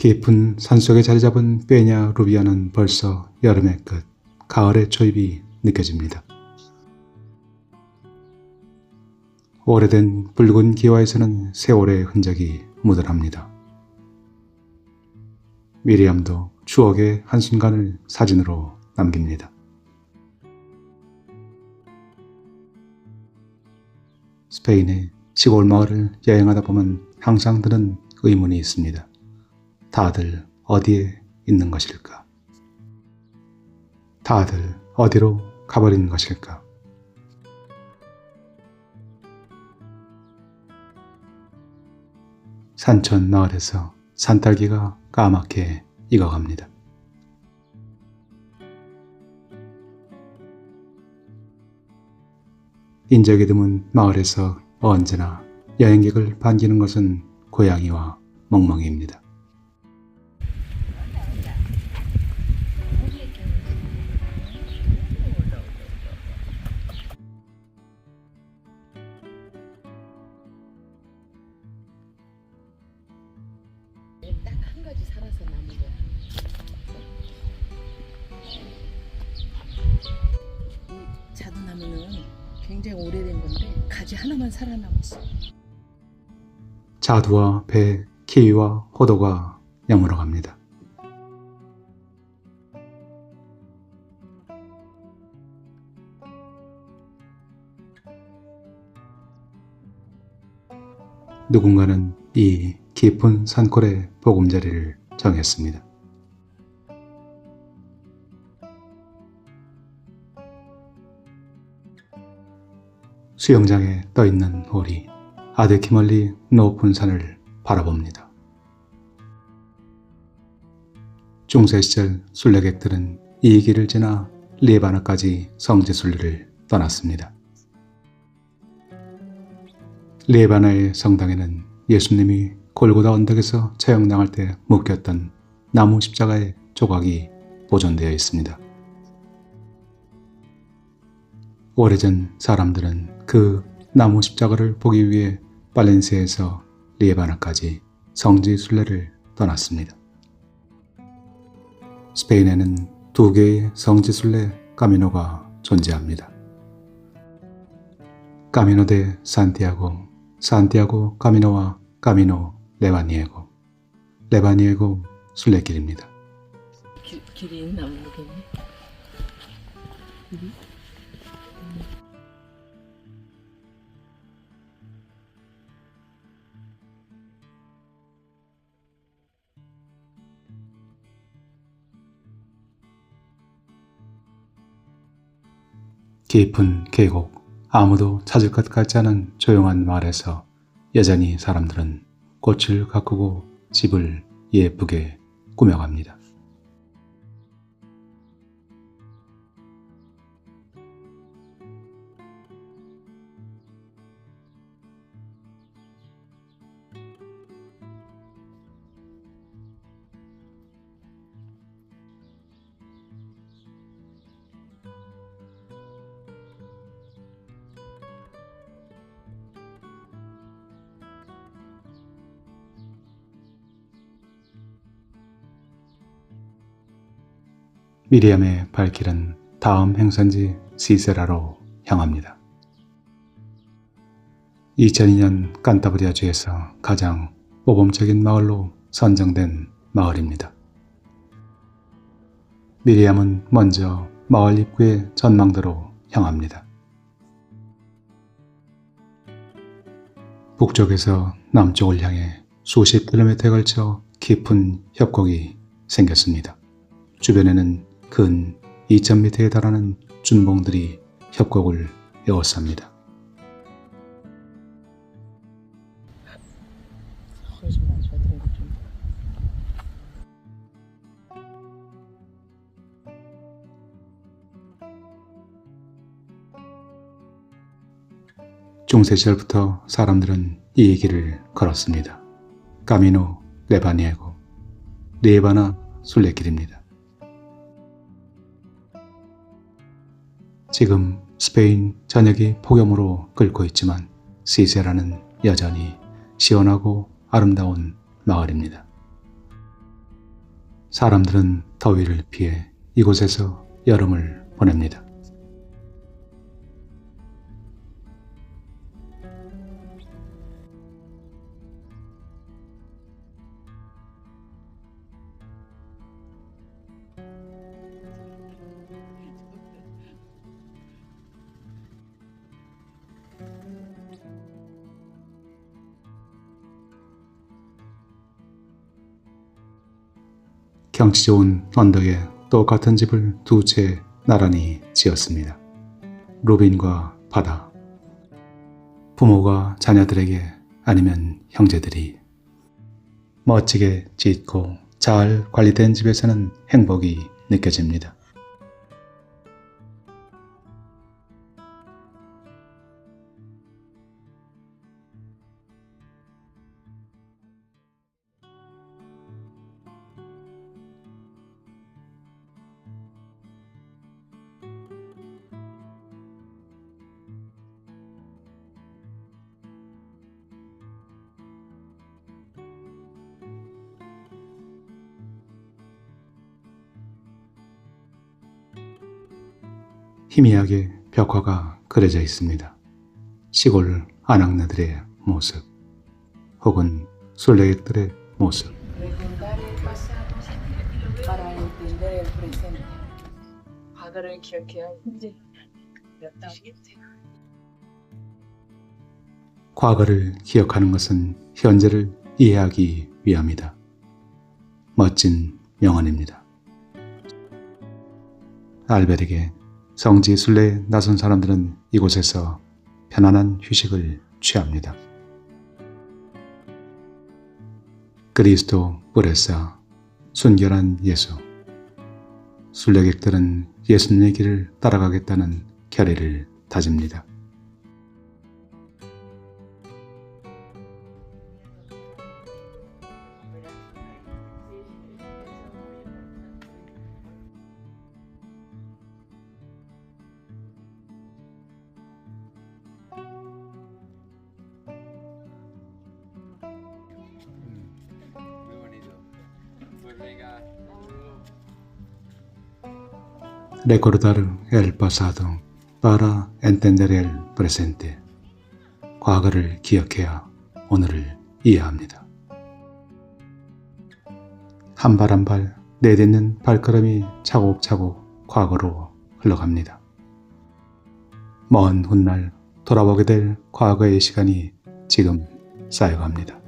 깊은 산속에 자리 잡은 빼냐 루비아는 벌써 여름의 끝, 가을의 초입이 느껴집니다. 오래된 붉은 기와에서는 세월의 흔적이 묻어납니다. 미리암도 추억의 한순간을 사진으로 남깁니다. 스페인의 시골 마을을 여행하다 보면 항상 드는 의문이 있습니다. 다들 어디에 있는 것일까? 다들 어디로 가버린 것일까? 산천 마을에서 산딸기가 까맣게 익어갑니다. 인적이 드문 마을에서 언제나 여행객을 반기는 것은 고양이와 멍멍이입니다. 자두나무는 굉장히 오래된 건데 가지 하나만 살아남았어. 자두와 배, 키위와 호도가 여물어 갑니다. 누군가는 이 깊은 산골의 보금자리를 정했습니다. 수영장에 떠 있는 오리, 아득히 멀리 높은 산을 바라봅니다. 중세 시절 순례객들은 이 길을 지나 리에바나까지 성지 순례를 떠났습니다. 리에바나의 성당에는 예수님이 골고다 언덕에서 처형당할 때 묶였던 나무 십자가의 조각이 보존되어 있습니다. 오래전 사람들은 그 나무 십자가를 보기 위해 발렌시아에서 리에바나까지 성지 순례를 떠났습니다. 스페인에는 두 개의 성지 순례 까미노가 존재합니다. 까미노 데 산티아고, 산티아고 까미노와 까미노 레바니에고, 레바니에고 순례길입니다. 길, 길이 있나 모르겠네. 길이? 깊은 계곡, 아무도 찾을 것 같지 않은 조용한 마을에서 여전히 사람들은 꽃을 가꾸고 집을 예쁘게 꾸며갑니다. 미리암의 발길은 다음 행선지 시세라로 향합니다. 2002년 칸타브리아주에서 가장 모범적인 마을로 선정된 마을입니다. 미리암은 먼저 마을 입구의 전망대로 향합니다. 북쪽에서 남쪽을 향해 수십 킬로미터에 걸쳐 깊은 협곡이 생겼습니다. 주변에는 근 2,000m에 달하는 준봉들이 협곡을 에워쌉니다. 중세 시절부터 사람들은 이 길을 걸었습니다. 까미노 레바니에고 레바나 순례길입니다. 지금 스페인 전역이 폭염으로 끓고 있지만 시세라는 여전히 시원하고 아름다운 마을입니다. 사람들은 더위를 피해 이곳에서 여름을 보냅니다. 경치 좋은 언덕에 똑같은 집을 두 채 나란히 지었습니다. 루빈과 바다. 부모가 자녀들에게 아니면 형제들이 멋지게 짓고 잘 관리된 집에서는 행복이 느껴집니다. 희미하게 벽화가 그려져 있습니다. 시골 아낙네들의 모습, 혹은 순례객들의 모습. 과거를 기억해야 현재 과거를 기억하는 것은 현재를 이해하기 위함이다. 멋진 명언입니다. 알베르게 성지 순례에 나선 사람들은 이곳에서 편안한 휴식을 취합니다. 그리스도 뿔에서 순결한 예수. 순례객들은 예수님의 길을 따라가겠다는 결의를 다집니다. Recordar el pasado para entender el presente. 과거를 기억해야 오늘을 이해합니다. 한 발 한 발 내딛는 발걸음이 차곡차곡 과거로 흘러갑니다. 먼 훗날 돌아보게 될 과거의 시간이 지금 쌓여갑니다.